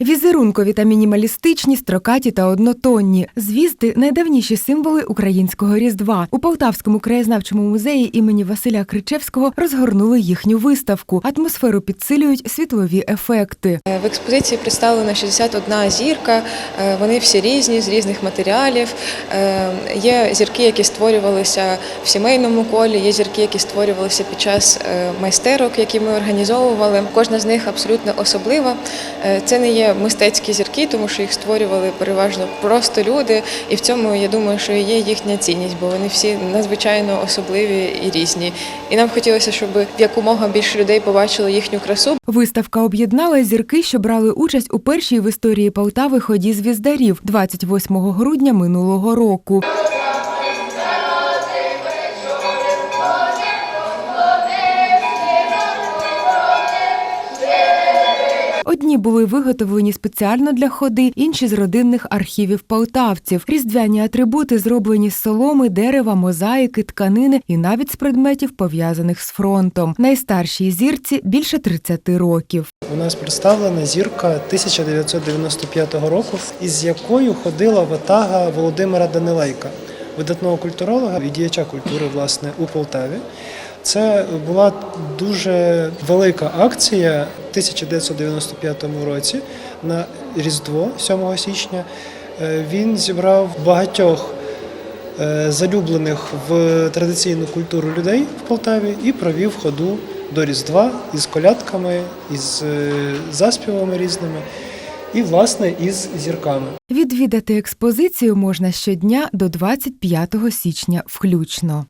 Візерункові та мінімалістичні, строкаті та однотонні. Звізди найдавніші символи українського різдва. У Полтавському краєзнавчому музеї імені Василя Кричевського розгорнули їхню виставку. Атмосферу підсилюють світлові ефекти. В експозиції представлена 61 зірка. Е, Вони всі різні, з різних матеріалів. Е, Є зірки, які створювалися в сімейному колі, є зірки, які створювалися під час е, майстерок, які ми організовували. Кожна з них абсолютно особлива. Це не є мистецькі зірки, тому що їх створювали переважно просто люди, і в цьому я думаю, що є їхня цінність, бо вони всі надзвичайно особливі і різні. І нам хотілося, щоб якомога більше людей побачило їхню красу, Виставка об'єднала зірки, що брали участь у першій в історії Полтави ході звіздарів 28 грудня минулого року. Одні були виготовлені спеціально для ходи, інші з родинних архівів полтавців. Різдвяні атрибути зроблені з соломи, дерева, мозаїки, тканини і навіть з предметів, пов'язаних з фронтом. Найстаршій зірці більше 30 років. У нас представлена зірка 1995 року, із якою ходила ватага Володимира Данилейка, видатного культуролога і діяча культури власне у Полтаві. Це була дуже велика акція 1995 році на Різдво 7 січня. Е, Він зібрав багатьох е, залюблених в традиційну культуру людей в Полтаві і провів ходу до Різдва із колядками, із е, заспівами різними і, власне, із зірками. Відвідати експозицію можна щодня до 25 січня включно.